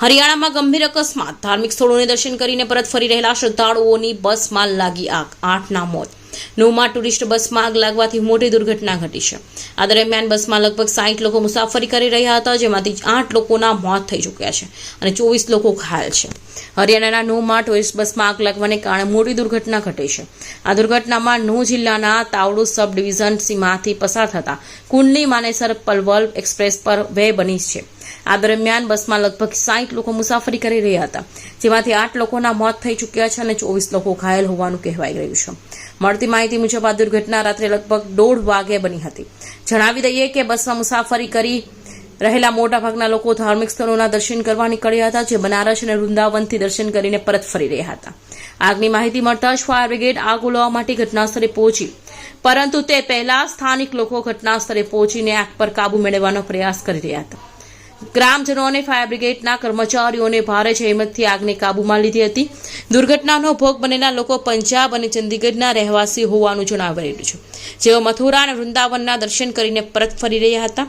હરિયાણામાં ગંભીર અકસ્માત. ધાર્મિક સ્થળોને દર્શન કરીને પરત ફરી રહેલા શ્રદ્ધાળુઓની બસમાં લાગી આગ, આઠના મોત. નવમાં ટુરિસ્ટ બસમાં આગ લાગવાથી મોટી દુર્ઘટના ઘટી છે. આ દરમિયાન બસમાં લગભગ સાઠ લોકો મુસાફરી કરી રહ્યા હતા, જેમાંથી આઠ લોકોના મોત થઈ ચૂક્યા છે અને ચોવીસ લોકો ઘાયલ છે. હરિયાણાના નોમાં ટુરિસ્ટ બસમાં આગ લાગવાને કારણે મોટી દુર્ઘટના ઘટી છે. આ દુર્ઘટનામાં નો જિલ્લાના તાવડુ સબ ડિવિઝન સીમાથી પસાર થતા કુંડલી માનેસર પલવલ એક્સપ્રેસ પર વે બની છે. આ દરમિયાન બસમાં લગભગ સાઠ લોકો મુસાફરી કરી રહ્યા હતા, જેમાંથી આઠ લોકોના મોત થઈ ચૂક્યા છે અને ચોવીસ લોકો ઘાયલ હોવાનું કહેવાઈ રહ્યું છે. મળતી માહિતી મુજબ આ દુર્ઘટના રાત્રે લગભગ દોઢ વાગે બની હતી. જણાવી દઈએ કે બસમાં મુસાફરી કરી રહેલા મોટાભાગના લોકો ધાર્મિક સ્થળોના દર્શન કરવા નીકળ્યા હતા, જે બનારસ અને વૃંદાવનથી દર્શન કરીને પરત ફરી રહ્યા હતા. આગની માહિતી મળતા જ ફાયર બ્રિગેડ આગ ઓલવવા માટે ઘટનાસ્થળે પહોંચી. પરંતુ તે પહેલા સ્થાનિક લોકો ઘટનાસ્થળે પહોંચીને આગ પર કાબુ મેળવવાનો પ્રયાસ કરી રહ્યા હતા. ગ્રામજનો અને ફાયર બ્રિગેડના કર્મચારીઓને ભારે જહેમતથી આગને કાબૂમાં લીધી હતી. દુર્ઘટનાનો ભોગ બનેલા લોકો પંજાબ અને ચંદીગઢના રહેવાસી હોવાનું જણાવી રહ્યું છે. જેઓ મથુરા અને વૃંદાવનના દર્શન કરીને પરત ફરી રહ્યા હતા.